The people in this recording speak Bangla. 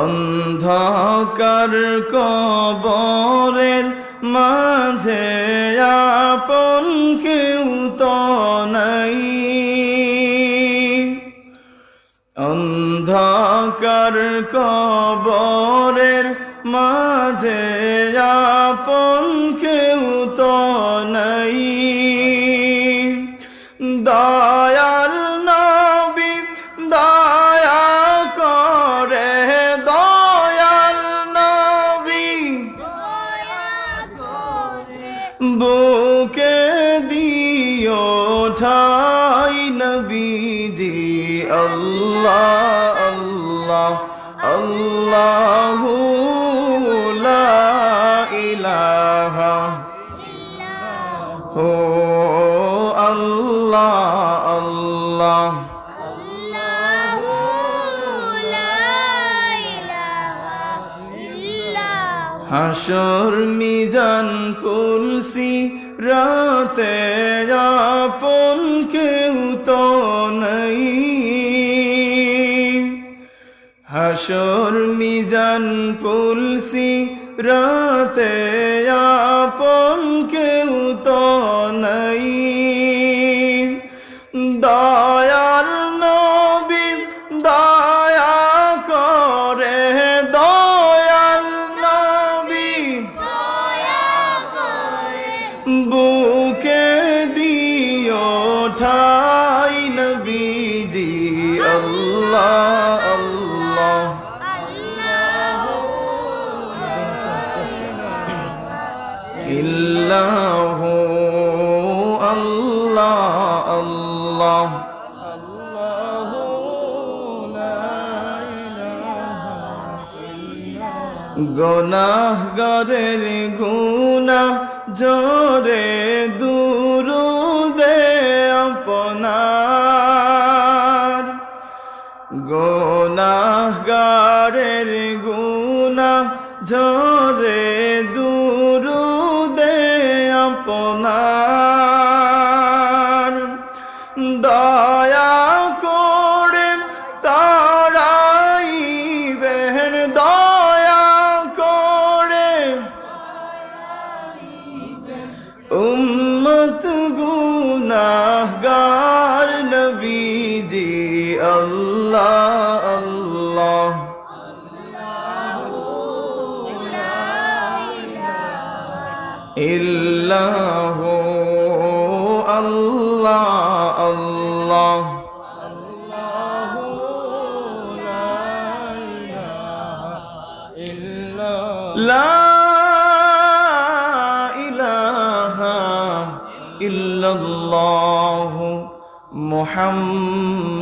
অন্ধকার কবরের মাঝে আপন কেউ তো নাই। অন্ধকার কবরের মাঝে আপন কেউ তো নাই। দয়াল ঠাই নবীজি আল্লাহ আল্লাহ আল্লাহু লা ইলাহা। ও আল্লাহ আল্লাহ। হাসর মিজান কুলসি রাতে আপন কেউ তো নাই। হাসর মিজান পুলসি রাতে আপন দিও ঠাই নবীজি আল্লাহ আল্লাহ। ইল্লাহু আল্লাহ আল্লাহ। গনাহগারের গুনা জোরে দুরুদে আপনার গনাহগারের গুনা ঝরে জোরে দুরুদে আপনার। দয়া করে তারাই বেহেন দয়া করে উম্মত গুনাহগার নবীজি আল্লাহ আল্লাহ। ইল্লাহ আল্লাহ আল্লাহ লা ইলাহা ইল্লাল্লাহ মুহাম্মদ